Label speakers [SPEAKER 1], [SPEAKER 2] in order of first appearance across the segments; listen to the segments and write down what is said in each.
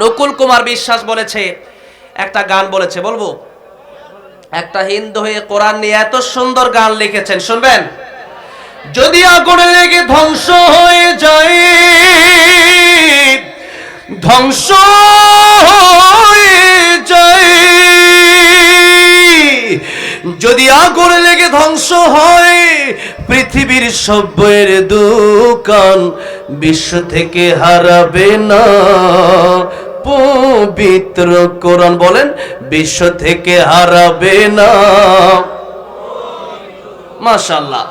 [SPEAKER 1] নকুল কুমার বিশ্বাস বলেছে, একটা গান বলেছে, বলব? একটা হিন্দু হয়ে কোরআন নিয়ে এত সুন্দর গান লিখেছেন, শুনবেন? যদি আগুনে লেগে ধ্বংস হয়ে যায়, ধ্বংস হয়ে যায়, যদি আগুন লেগে ধ্বংস হয়, পৃথিবীর সব বইয়ের দোকান বিশ্ব থেকে হারাবে না। পবিত্র কোরআন বলেন, বিশ্ব থেকে হারাবে না। মাশাল্লাহ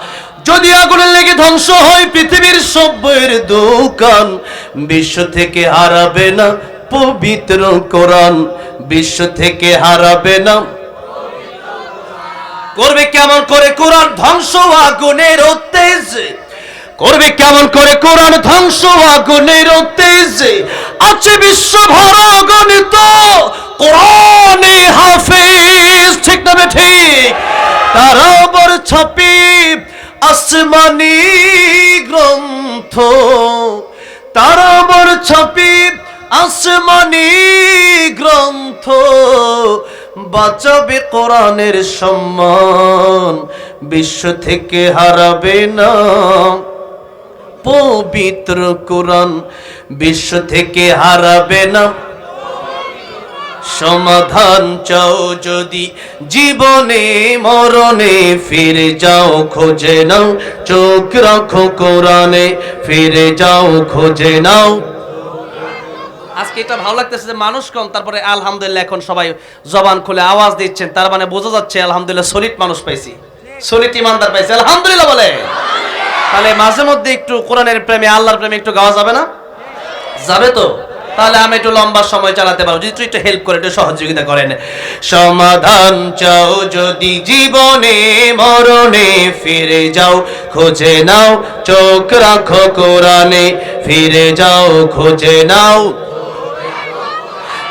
[SPEAKER 1] যদি আগুনে লেগে ধ্বংস হয় পৃথিবীর সব বইয়ের দোকান, বিশ্ব থেকে হারাবে না পবিত্র কোরআন, বিশ্ব থেকে হারাবে না। করবে কেমন করে? কোরআন ধ্বংস, আগুনের তেজ করবে কেমন করে? কোরআন ধ্বংস আগুনের তেজ আছে বিশ্ব ভর গণিত কোরআনে হাফেজ। ঠিক না ঠিক? তারা বর ছাপি আসমানি গ্রন্থ। তারা বর ছাপি আসমানি গ্রন্থ। বাঁচাবে কোরআনের সম্মান, বিশ্ব থেকে হারাবে না। পবিত্র কোরআন বিশ্ব থেকে হারাবে না। সমাধান চাও যদি জীবনে, মরণে ফিরে যাও, খোঁজে নাও। চোখ রাখো কোরআনে, ফিরে যাও, খোঁজে নাও। আজকে এটা ভালো লাগতেছে যে মানুষ কম, তারপরে আলহামদুলিল্লাহ এখন সবাই জবান খুলে আওয়াজ দিচ্ছেন, তার মানে বোঝা যাচ্ছে আলহামদুলিল্লাহ সলিড মানুষ পাইছি। সলিড ইমানদার পাইছি, আলহামদুলিল্লাহ বলে। তাহলে মাঝে মধ্যে একটু কোরআনের প্রেমে, আল্লাহর প্রেমে একটু গাওয়া যাবে না? যাবে তো? তাহলে আমি একটু লম্বা সময় চালাতে পারব। যদি একটু হেল্প করে, একটু সহযোগিতা করেন। সমাধান চাও যদি জীবনে, মরণে ফিরে যাও, খোঁজে নাও, চোখ রাখো কোরআনে। ফিরে যাও, খোঁজে নাও।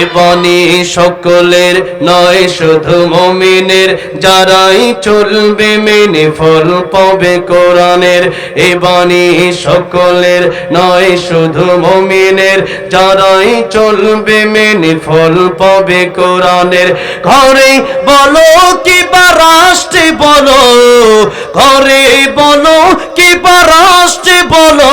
[SPEAKER 1] এবনি সকলের নয়, শুধু মমিনের। যারাই চলবে মেনে ফল পাবে কোরআনের। এবনি সকলের নয়, শুধু মমিনের। যারাই চলবে মেনে ফল পাবে কোরআনের। ঘরে বলো কি বা রাষ্ট্রে বলো, ঘরে বলো কি বা রাষ্ট্রে বলো।